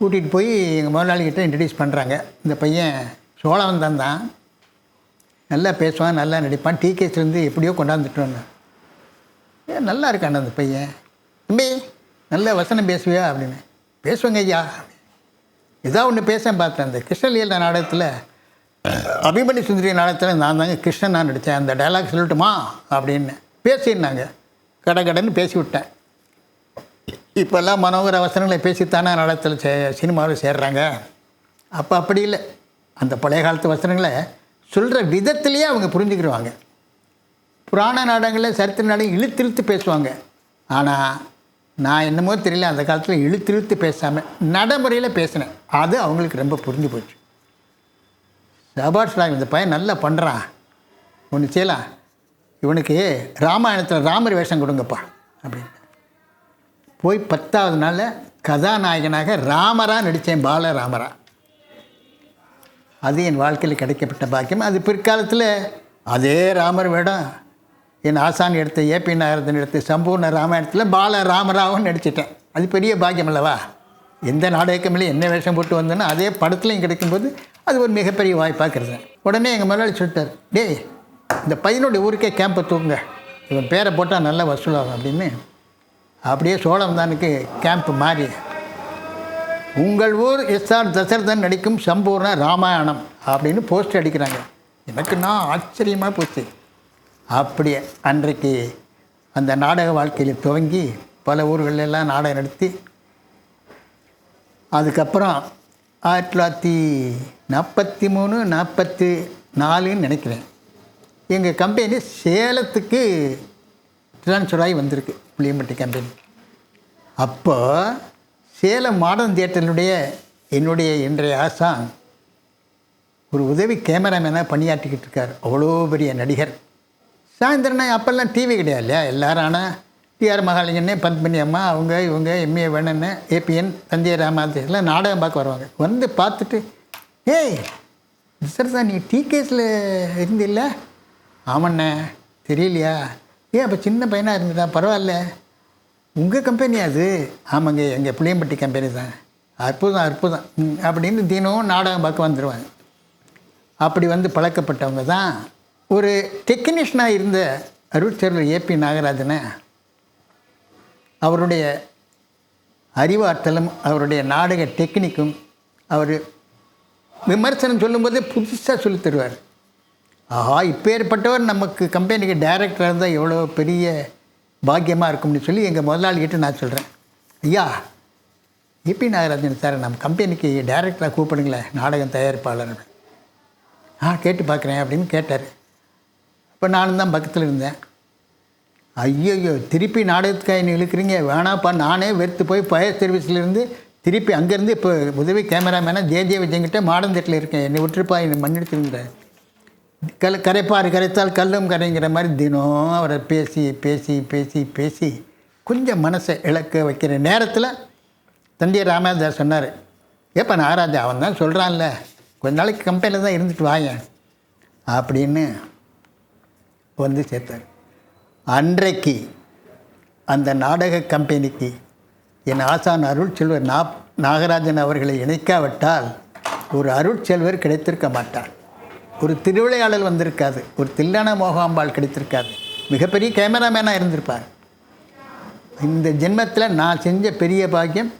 கூட்டிகிட்டு போய் எங்கள் முதலாளிகிட்ட இன்ட்ரடியூஸ் பண்ணுறாங்க இந்த பையன் சோழவந்தன் தான். நல்லா பேசுவான் நல்லா நடிப்பான். டிகேஸ்லேருந்து எப்படியோ கொண்டாந்துட்டோன்னு. ஏ நல்லா இருக்காண்ட அந்த பையன். தம்பி நல்ல வசனம் பேசுவியா அப்படின்னு. பேசுவேங்க ஐயா. ஏதோ ஒன்று பேச பார்த்தேன். அந்த கிருஷ்ணலீல நாடகத்தில் அபிமன்யு சுந்தரி நாடகத்தில் நான் தாங்க கிருஷ்ணன் நான் நடித்தேன். அந்த டைலாக் சொல்லட்டுமா அப்படின்னு பேசியிருந்தாங்க கடை கடைன்னு பேசி விட்டேன் இப்போல்லாம் மனோகர வசனங்களை பேசித்தானே நாடகத்தில் சே சினிமாவில் சேர்றாங்க. அப்போ அப்படி இல்லை. அந்த பழைய காலத்து வசனங்களை சொல்கிற விதத்திலேயே அவங்க புரிஞ்சுக்கிடுவாங்க புராண நாடகங்களில் சரித்திர நாடகம் இழுத்திழுத்து பேசுவாங்க. ஆனால் நான் என்னமோ தெரியல அந்த காலத்தில் இழுத்து இழுத்து பேசாமல் நடைமுறையில் பேசினேன். அது அவங்களுக்கு ரொம்ப புரிஞ்சு போச்சு. சபாஷ் ராம் இந்த பையன் நல்லா பண்ணுறான் ஒன்று செய்யலாம். இவனுக்கு ராமாயணத்தில் ராமர் வேஷம் கொடுங்கப்பா அப்படின்னு. போய் பத்தாவது நாளில் கதாநாயகனாக ராமராக நடித்தேன் பாலராமரா. அது என் வாழ்க்கையில் கிடைக்கப்பட்ட பாக்கியம். அது பிற்காலத்தில் அதே ராமர் வேடம். என் ஆசான் எடுத்த ஏபி நாயரதன் எடுத்த சம்பூர்ண ராமாயணத்தில் பால ராமராவும் நடிச்சிட்டேன். அது பெரிய பாக்கியம் அல்லவா? எந்த நாடகமில்லையும் என்ன வேஷம் போட்டு வந்தேன்னா அதே படத்துலையும் கிடைக்கும்போது அது ஒரு மிகப்பெரிய வாய்ப்பாக கருதுறேன். உடனே எங்கள் முதலாளி சொல்லிட்டார் டேய் இந்த பையனுடைய ஊருக்கே கேம்பை தூங்க இவன் பேரை போட்டால் நல்லா வசூலாகும் அப்படின்னு அப்படியே சோழம்தானுக்கு கேம்ப் மாறி. உங்கள் ஊர் எஸ்ஆர் தசரதன் நடிக்கும் சம்பூர்ண ராமாயணம் அப்படின்னு போஸ்ட் அடிக்கிறாங்க. எனக்கு நான் ஆச்சரியமாக போச்சு. அப்படியே அன்றைக்கு அந்த நாடக வாழ்க்கையில் துவங்கி பல ஊர்களெல்லாம் நாடகம் நடத்தி அதுக்கப்புறம் ஆயிரத்தி தொள்ளாயிரத்தி நாற்பத்தி மூணு நாற்பத்தி நாலுன்னு நினைக்கிறேன். எங்கள் கம்பெனி சேலத்துக்கு ட்ரான்ஸ்ஃபர் ஆகி வந்திருக்கு. புளியம்பட்டி கம்பெனி அப்போ சேலம் மாடர்ன் தியேட்டரினுடைய என்னுடைய இன்றைய ஆசான் ஒரு உதவி கேமராமேனாக பணியாற்றிக்கிட்டு இருக்கார். அவ்வளோ பெரிய நடிகர். சாயந்தரம் அப்போல்லாம் டிவி கிடையாது இல்லையா? எல்லாரும் ஆனால் டிஆர் மகாலிங்கன்னு பத்மினி அம்மா அவங்க இவங்க எம்ஏ வேணன்னு ஏபிஎன் தந்தைய ராமாதேசில் நாடகம் பார்க்க வருவாங்க. வந்து பார்த்துட்டு ஏய் சார் தான் நீ டிகேஸில் இருந்தில்ல? ஆமாண்ணே தெரியலையா? ஏன் அப்போ சின்ன பையனாக இருந்ததா? பரவாயில்ல. உங்கள் கம்பெனி அது? ஆமாங்க எங்கள் புளியம்பட்டி கம்பெனி தான். அற்புதம் அற்புதம். அப்படின்னு தினமும் நாடகம் பார்க்க வந்துடுவாங்க அப்படி வந்து பழக்கப்பட்டவங்க தான். ஒரு டெக்னீஷியனாக இருந்த அருட்செல்வர் ஏபி நாகராஜனை அவருடைய அறிவாற்றலும் அவருடைய நாடக டெக்னிக்கும் அவர் விமர்சனம் சொல்லும்போது புதுசாக சொல்லித் தருவார். ஆஹா இப்பேற்பட்டவர் நமக்கு கம்பெனிக்கு டைரக்டர் இருந்தால் எவ்வளோ பெரிய பாக்கியமாக இருக்கும்னு சொல்லி எங்கள் முதலாளிகிட்ட நான் சொல்கிறேன் ஐயா ஏபி நாகராஜன் சார் நம்ம கம்பெனிக்கு டைரக்டராக கூப்பிடுங்களேன் நாடகம் தயாரிப்பாளர் ஆ கேட்டு பார்க்குறேன் அப்படின்னு கேட்டார். அப்போ நானும் தான் பக்கத்தில் இருந்தேன். ஐயோ திருப்பி நாடகத்துக்காக என்ன இழுக்கிறீங்க? வேணாப்பா நானே வெறுத்து போய் ஃபயர் சர்வீஸ்லேருந்து திருப்பி அங்கேருந்து இப்போ உதவி கேமராமேனாக ஜே ஜே விஜயங்கிட்ட மாடந்தட்டில் தேட்டில் இருக்கேன். என்னை விட்டுருப்பா என்னை மன்னிடுத்துருங்க கல் கரைப்பார் கரைத்தால் கல்லும் கரைங்கிற மாதிரி தினம் அவரை பேசி பேசி பேசி பேசி கொஞ்சம் மனசை இழக்க வைக்கிற நேரத்தில் தந்தைய ராமதாஸ் சொன்னார் ஏப்பா நாராஜா அவன் தான் சொல்கிறான்ல கொஞ்ச நாளைக்கு கம்பெனியில் தான் இருந்துட்டு வாயேன் அப்படின்னு வந்து சேர்த்தார். அன்றைக்கு அந்த நாடக கம்பெனிக்கு என் ஆசான் அருட்செல்வர் நா நாகராஜன் அவர்களை இணைக்காவிட்டால் ஒரு அருட்செல்வர் கிடைத்திருக்க மாட்டார். ஒரு திருவிளையாடல் வந்திருக்காது. ஒரு தில்லான மோகாம்பாள் கிடைத்திருக்காது. மிகப்பெரிய கேமராமேனாக இருந்திருப்பார். இந்த ஜென்மத்தில் நான் செஞ்ச பெரிய பாக்கியம்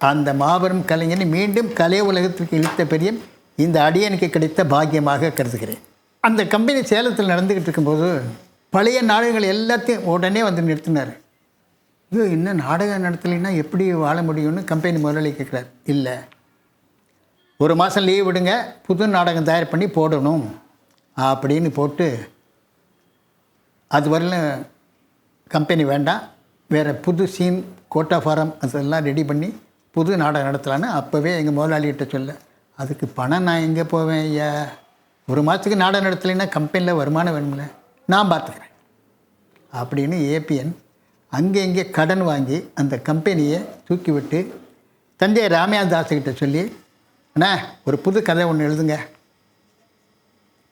அந்த மாபெரும் கலைஞனை மீண்டும் கலை உலகத்திற்கு இழுத்த பெரிய இந்த அடியனுக்கு கிடைத்த பாக்கியமாக கருதுகிறேன். அந்த கம்பெனி சேலத்தில் நடந்துக்கிட்டு இருக்கும்போது பழைய நாடகங்கள் எல்லாத்தையும் உடனே வந்து நிறுத்தினார். ஐயோ இன்னும் நாடகம் நடத்தலைன்னா எப்படி வாழ முடியும்னு கம்பெனி முதலாளி கேட்குறார் இல்லை ஒரு மாதம் லீவ் விடுங்க புது நாடகம் தயார் பண்ணி போடணும் அப்படின்னு போட்டு அது வரலும் கம்பெனி வேண்டாம் வேறு புது சீன் கோட்டா ஃபாரம் அதெல்லாம் ரெடி பண்ணி புது நாடகம் நடத்தலான்னு அப்போவே எங்கள் முதலாளிகிட்ட சொல்ல அதுக்கு பணம் நான் எங்கே போவேன் ஐயா? ஒரு மாதத்துக்கு நாடகம் நடத்தலைன்னா கம்பெனியில் வருமானம் வேணும்ல நான் பார்த்துக்கிறேன். அப்படின்னு ஏபிஎன் அங்கே இங்கே கடன் வாங்கி அந்த கம்பெனியை தூக்கி விட்டு தந்தை ராமையாதாஸுக்கிட்ட சொல்லி அண்ணா ஒரு புது கதை ஒன்று எழுதுங்க.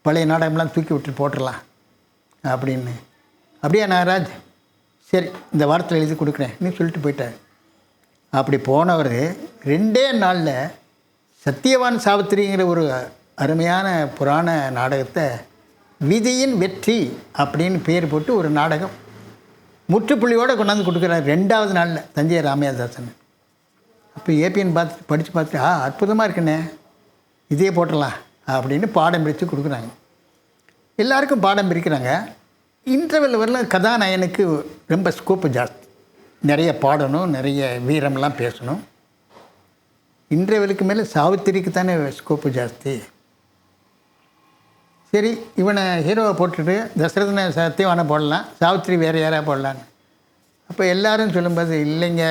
பழைய நாடகம்லாம் தூக்கி விட்டு போட்டுடலாம் அப்படின்னு. அப்படியா நாகராஜ்? சரி இந்த வாரத்தில் எழுதி கொடுக்குறேன். நீ சொல்லிட்டு போயிட்டார் அப்படி போனவர் ரெண்டே நாளில் சத்தியவான் சாவித்திரிங்கிற ஒரு அருமையான புராண நாடகத்தை விதியின் வெற்றி அப்படின்னு பேர் போட்டு ஒரு நாடகம் முற்றுப்புள்ளியோடு கொண்டாந்து கொடுக்குறாரு. ரெண்டாவது நாளில் தஞ்சை ராமையாதாசன் அப்போ ஏபிஎன் பார்த்து படித்து பார்த்து ஆ அற்புதமாக இருக்குண்ணே. இதே போட்டுடலாம் அப்படின்னு பாடம் பிரித்து கொடுக்குறாங்க. எல்லாருக்கும் பாடம் பிரிக்கிறாங்க. இன்டர்வெல் வரல கதாநாயனுக்கு ரொம்ப ஸ்கோப்பு ஜாஸ்தி. நிறைய பாடணும் நிறைய வீரம்லாம் பேசணும். இன்டர்வெலுக்கு மேலே சாவித்திரிக்கு தானே ஸ்கோப்பு ஜாஸ்தி. சரி இவனை ஹீரோவை போட்டுட்டு தசரதனை சத்தியவானை போடலாம் சாவித்திரி வேறு யாராக போடலான்னு அப்போ எல்லாரும் சொல்லும்போது இல்லைங்க.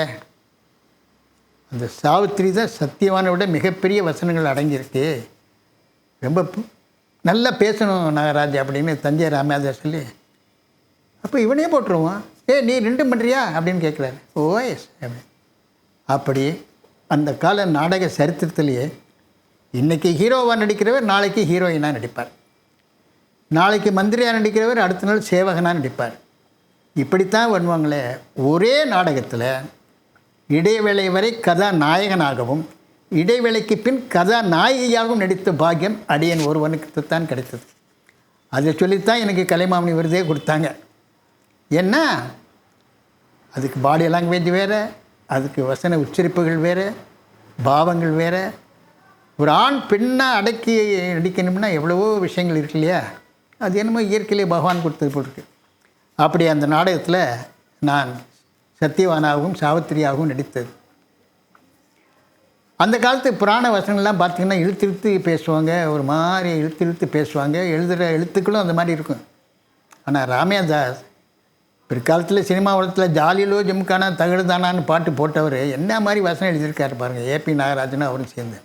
அந்த சாவித்திரி தான் சத்தியவானை விட மிகப்பெரிய வசனங்கள் அடங்கியிருக்கு. ரொம்ப நல்லா பேசணும் நாகராஜ் அப்படின்னு தஞ்சை ராமராஜர் சொல்லி அப்போ இவனே போட்டுருவான். ஏ நீ ரெண்டும் பண்ணுறியா அப்படின்னு கேட்குறாரு. ஓ எஸ் அப்படி அப்படி அந்த கால நாடக சரித்திரத்திலேயே இன்றைக்கி ஹீரோவாக நடிக்கிறவர் நாளைக்கு ஹீரோயினாக நடிப்பார். நாளைக்கு மந்திரியாக நடிக்கிறவர் அடுத்த நாள் சேவகனாக நடிப்பார். இப்படித்தான் பண்ணுவாங்களே ஒரே நாடகத்தில் இடைவேளை வரை கதாநாயகனாகவும் இடைவேளைக்கு பின் கதாநாயகியாகவும் நடித்த பாக்கியம் அடியன் ஒருவனுக்கு தான் கிடைத்தது. அதை சொல்லித்தான் எனக்கு கலைமாமணி விருதே கொடுத்தாங்க. என்ன? அதுக்கு பாடி லாங்குவேஜ் வேறு அதுக்கு வசன உச்சரிப்புகள் வேறு பாவங்கள் வேறு. ஒரு ஆண் பெண்ணாக அடக்கி நடிக்கணும்னா எவ்வளவோ விஷயங்கள் இருக்கு இல்லையா? அது என்னமோ இயற்கையிலே பகவான் கொடுத்தது போல் இருக்கு. அப்படி அந்த நாடகத்தில் நான் சத்தியவானாகவும் சாவித்திரியாகவும் நடித்தது. அந்த காலத்து புராண வசனங்கள்லாம் பார்த்திங்கன்னா இழுத்து இழுத்து பேசுவாங்க ஒரு மாதிரி இழுத்து இழுத்து பேசுவாங்க எழுதுகிற எழுத்துக்களும் அந்த மாதிரி இருக்கும். ஆனால் ராமேதாஸ் பிற்காலத்தில் சினிமா உலகத்தில் ஜாலியிலோ ஜிம்கானா தகடுதானான்னு பாட்டு போட்டவர் என்ன மாதிரி வசனம் எழுதியிருக்காரு பாருங்கள் ஏபி நாகராஜனும் அவரும் சேர்ந்து.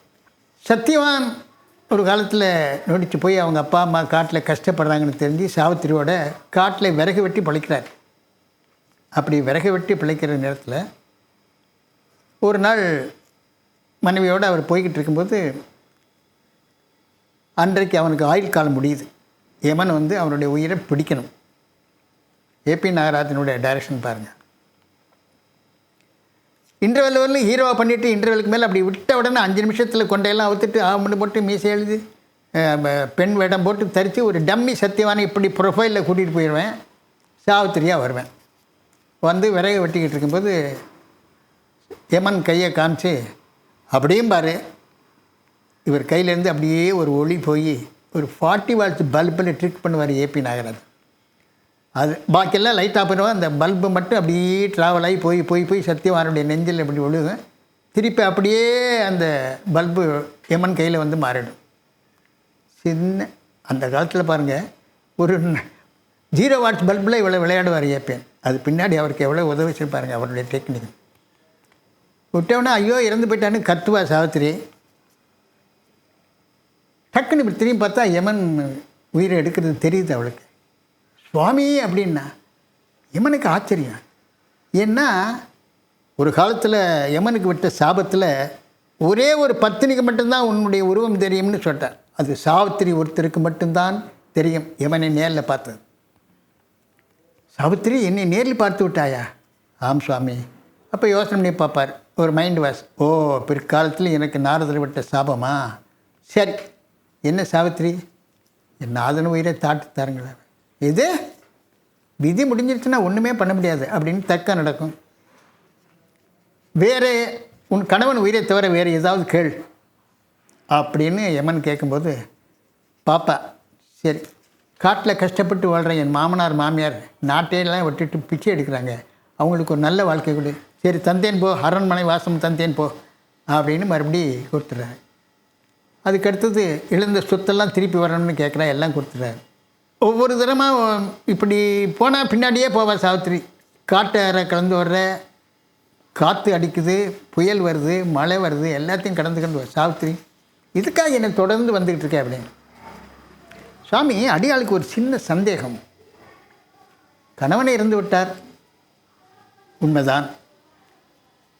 சத்யவான் ஒரு காலத்தில் நொடிச்சு போய் அவங்க அப்பா அம்மா காட்டில் கஷ்டப்படுறாங்கன்னு தெரிஞ்சு சாவித்திரியோட காட்டில் விறகு வெட்டி பழிக்கிறார். அப்படி விறகு வெட்டி பிழைக்கிற நேரத்தில் ஒரு நாள் மனைவியோடு அவர் போய்கிட்டு இருக்கும்போது அன்றைக்கு அவனுக்கு ஆயுள் காலம் முடியுது. யமன் வந்து அவனுடைய உயிரை பிடிக்கணும். ஏபி நாகராஜனுடைய டைரக்ஷன் பாருங்கள் இன்டர்வெல் வரலும் ஹீரோவாக பண்ணிவிட்டு இன்டர்வெலுக்கு மேலே அப்படி விட்ட உடனே அஞ்சு நிமிஷத்தில் கொண்டையெல்லாம் அவுத்துட்டு ஆமணி போட்டு மீசை எழுதி பெண் வேடம் போட்டு தரித்து ஒரு டம்மி சத்தியவானை இப்படி ப்ரொஃபைலில் கூட்டிகிட்டு போயிடுவேன் சாவித்திரியாக வருவேன். வந்து விறகு வெட்டிக்கிட்டு இருக்கும்போது யமன் கையை காமிச்சு அப்படியும் பாரு. இவர் கையிலேருந்து அப்படியே ஒரு ஒளி போய் ஒரு ஃபார்ட்டி வால்ஸ் பல்பில் ட்ரிக் பண்ணுவார் ஏபி நாகராஜ் அது பாக்கியெல்லாம் லைட் ஆஃப் பண்ணுவோம் அந்த பல்பு மட்டும் அப்படியே ட்ராவல் ஆகி போய் போய் போய் சத்தியவானுடைய நெஞ்சில் இப்படி விழுகும் திருப்பி அப்படியே அந்த பல்பு எமன் கையில் வந்து மாறிடும். சின்ன அந்த காலத்தில் பாருங்கள் ஒரு ஜீரோ வாட்ஸ் பல்பில் இவ்வளோ விளையாடுவார் ஏப்பேன் அது பின்னாடி அவருக்கு எவ்வளோ உதவி பாருங்கள் அவருடைய டெக்னிக் விட்டவொடனே ஐயோ இறந்து போயிட்டான்னு கத்துவா சாவித்திரி. டக்குன்னு இப்படி திரும்பி பார்த்தா யமன் உயிரை எடுக்கிறது தெரியுது அவளுக்கு. சுவாமி அப்படின்னா யமனுக்கு ஆச்சரியம். ஏன்னா ஒரு காலத்தில் யமனுக்கு விட்ட சாபத்தில் ஒரே ஒரு பத்தினிக்கு மட்டும்தான் உன்னுடைய உருவம் தெரியும்னு சொல்லிட்டார். அது சாவித்திரி ஒருத்தருக்கு மட்டும்தான் தெரியும் யமனை நேரில் பார்த்தது. சாவித்திரி என்னை நேரில் பார்த்து விட்டாயா? ஆம் சுவாமி. அப்போ யோசனை பண்ணி பார்ப்பார். ஒரு மைண்ட் வாஷ் ஓ பிற்காலத்தில் எனக்கு நாரதர் விட்ட சாபமா? சரி. என்ன சாவித்திரி? என் நாதன் உயிரை தாட்டு தாருங்களேன் இது விதி முடிஞ்சிருச்சுன்னா ஒன்றுமே பண்ண முடியாது அப்படின்னு தக்க நடக்கும். வேறு உன் கணவன் உயிரை தவிர வேறு ஏதாவது கேள். அப்படின்னு யமன் கேட்கும்போது பாப்பா சரி. காட்டில் கஷ்டப்பட்டு வாழ்கிற என் மாமனார் மாமியார் நாட்டையெல்லாம் விட்டுட்டு பிச்சை எடுக்கிறாங்க. அவங்களுக்கு ஒரு நல்ல வாழ்க்கை கொடு. சரி தந்தேன் போ அரண்மனை வாசம் தந்தேன் போ அப்படின்னு மறுபடி கொடுத்துட்றாரு. அதுக்கடுத்தது எழுந்த இழந்த சொத்தெல்லாம் திருப்பி வரணும்னு கேட்குறா எல்லாம் கொடுத்துட்றாரு. ஒவ்வொரு தரமாக இப்படி போனால் பின்னாடியே போவா சாவித்திரி. காட்டை கலந்து வர்ற காற்று அடிக்குது புயல் வருது மழை வருது எல்லாத்தையும் கடந்து கடந்து வர சாவித்திரி. இதுக்காக என்னை தொடர்ந்து வந்துக்கிட்டு இருக்கேன் அப்படின்னு. சுவாமி அடியாளுக்கு ஒரு சின்ன சந்தேகம். கணவனை இறந்து விட்டார். உண்மைதான்.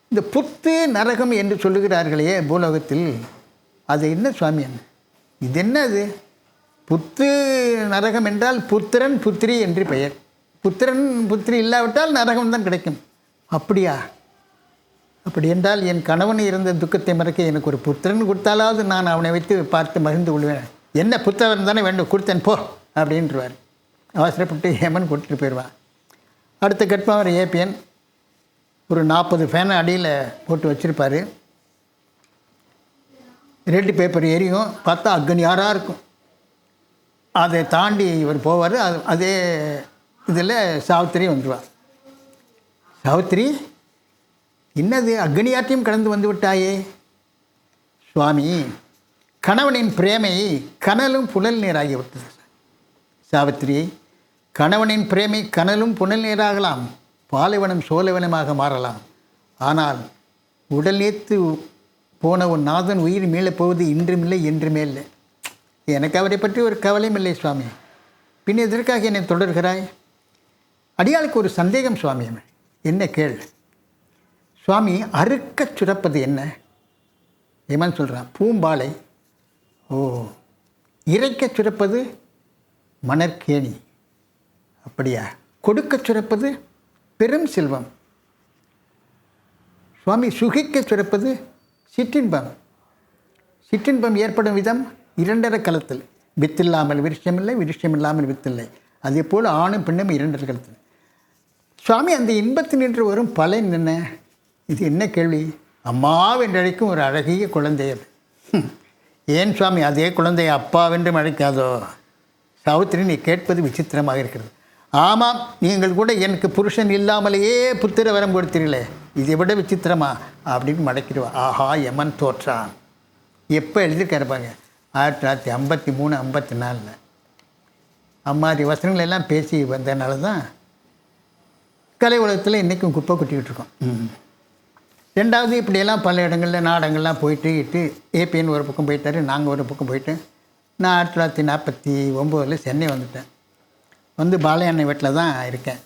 இந்த புத்து நரகம் என்று சொல்லுகிறார்களே பூலோகத்தில் அது என்ன சுவாமி என்ன? இது என்ன அது? புத்து நரகம் என்றால் புத்திரன் புத்திரி என்று பெயர். புத்திரன் புத்திரி இல்லாவிட்டால் நரகம் தான் கிடைக்கும். அப்படியா? அப்படி என்றால் என் கணவன் இருந்த துக்கத்தை மறக்க எனக்கு ஒரு புத்திரன் கொடுத்தாலாவது நான் அவனை வைத்து பார்த்து மகிழ்ந்து கொள்வேன். என்ன புத்தகம் தானே வேண்டும் கொடுத்தேன் போ அப்படின்றவார். அவசரப்பட்டு ஹேமன் கொடுத்துட்டு போயிடுவான் அடுத்த கட்டமாக அவர் ஏபிஎன் ஒரு நாற்பது ஃபேனை அடியில் போட்டு வச்சுருப்பார். ரெட்டு பேப்பர் எரியும் பார்த்தா அக்னியாராக இருக்கும். அதை தாண்டி இவர் போவார் அது அதே இதில் சாவித்திரி வந்துடுவார் சாவித்திரி என்னது அக்னியாற்றையும் கடந்து வந்து விட்டாயே? சுவாமி கணவனின் பிரேமை கனலும் புனல் நீராகி சாவித்திரியை கணவனின் பிரேமை கனலும் புனல் நீராகலாம். பாலைவனம் சோலைவனமாக மாறலாம். ஆனால் உடல் நேத்து போன உன் நாதன் உயிர் மேலே போவது இன்றுமில்லை என்றுமே இல்லை. எனக்கு அவரை பற்றி ஒரு கவலையும் இல்லை சுவாமி. பின் எதற்காக என்னை தொடர்கிறாய்? அடியாளுக்கு ஒரு சந்தேகம் சுவாமி. என்ன கேள். சுவாமி அறுக்கச் சுரப்பது என்ன? ஏமான்னு சொல்கிறான் பூம்பாலை ஓ. இறைக்க சுரப்பது மணற்கேணி. அப்படியா? கொடுக்கச் சுரப்பது பெரும் செல்வம். சுவாமி சுகிக்கச் சுரப்பது சிற்றின்பம். சிற்றின்பம் ஏற்படும் விதம் இரண்டரை களத்தில் வித்தில்லாமல் விருஷமில்லை விருஷமில்லாமல் வித்தில்லை. அதே போல் ஆணும் பெண்ணும் இரண்டரை களத்தில் சுவாமி அந்த இன்பத்தினின்று வரும் பலன் என்ன? இது என்ன கேள்வி? அம்மாவென்றழைக்கும் ஒரு அழகிய குழந்தை அது. ஏன் சுவாமி? அதே குழந்தையை அப்பாவென்றும் அழைக்காதோ? சாவித்திரி நீ கேட்பது விசித்திரமாக இருக்கிறது. ஆமாம் நீங்கள் கூட எனக்கு புருஷன் இல்லாமலேயே புத்திர வரம் கொடுத்தீர்களே. இதை விட விசித்திரமா? அப்படின்னு மடக்கிடுவா. ஆஹா யமன் தோற்றான். எப்போ எழுதியிருக்காருப்பாங்க ஆயிரத்தி தொள்ளாயிரத்தி ஐம்பத்தி மூணு ஐம்பத்தி நாலில். அம்மாதி வசனங்கள் எல்லாம் பேசி வந்ததுனால தான் கலை உலகத்தில் இன்றைக்கும் குப்பை கொட்டிக்கிட்டு இருக்கோம். ம். ரெண்டாவது இப்படியெல்லாம் பல இடங்களில் நாடகங்கள்லாம் போயிட்டு இட்டு ஏபிஎன் ஒரு பக்கம் போயிட்டாரு நாங்கள் ஒரு பக்கம் போயிட்டு நான் ஆயிரத்தி தொள்ளாயிரத்தி நாற்பத்தி ஒம்போதில் சென்னை வந்துட்டேன். வந்து பாலையண்ணை வீட்டில் தான் இருக்கேன்.